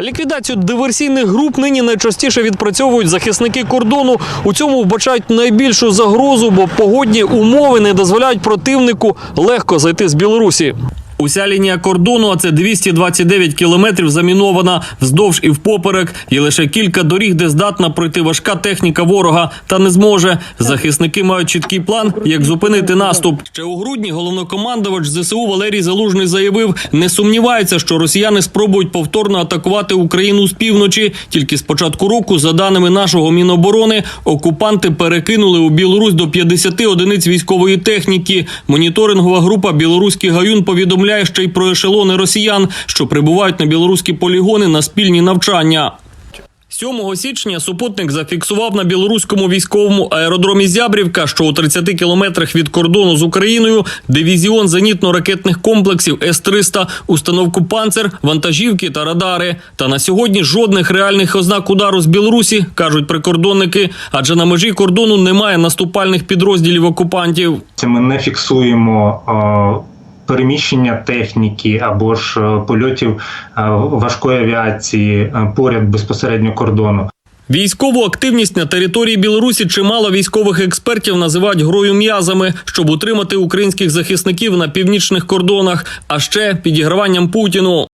Ліквідацію диверсійних груп нині найчастіше відпрацьовують захисники кордону. У цьому вбачають найбільшу загрозу, бо погодні умови не дозволяють противнику легко зайти з Білорусі. Уся лінія кордону, а це 229 кілометрів, замінована вздовж і впоперек. Є лише кілька доріг, де здатна пройти важка техніка ворога, та не зможе. Захисники мають чіткий план, як зупинити наступ. Ще у грудні головнокомандувач ЗСУ Валерій Залужний заявив, не сумнівається, що росіяни спробують повторно атакувати Україну з півночі. Тільки з початку року, за даними нашого міноборони, окупанти перекинули у Білорусь до 50 одиниць військової техніки. Моніторингова група Білоруський гаюн повідомляє ще й про ешелони росіян, що прибувають на білоруські полігони на спільні навчання. 7 січня супутник зафіксував на білоруському військовому аеродромі Зябрівка, що у 30 кілометрах від кордону з Україною, дивізіон зенітно-ракетних комплексів С-300, установку «Панцер», вантажівки та радари. Та на сьогодні жодних реальних ознак удару з Білорусі, кажуть прикордонники, адже на межі кордону немає наступальних підрозділів окупантів. Це ми не фіксуємо е, переміщення техніки або ж е, польотів е, важкої авіації е, поряд безпосередньо кордону. Військову активність на території Білорусі чимало військових експертів називають грою м'язами, щоб утримати українських захисників на північних кордонах, а ще підіграванням Путіну.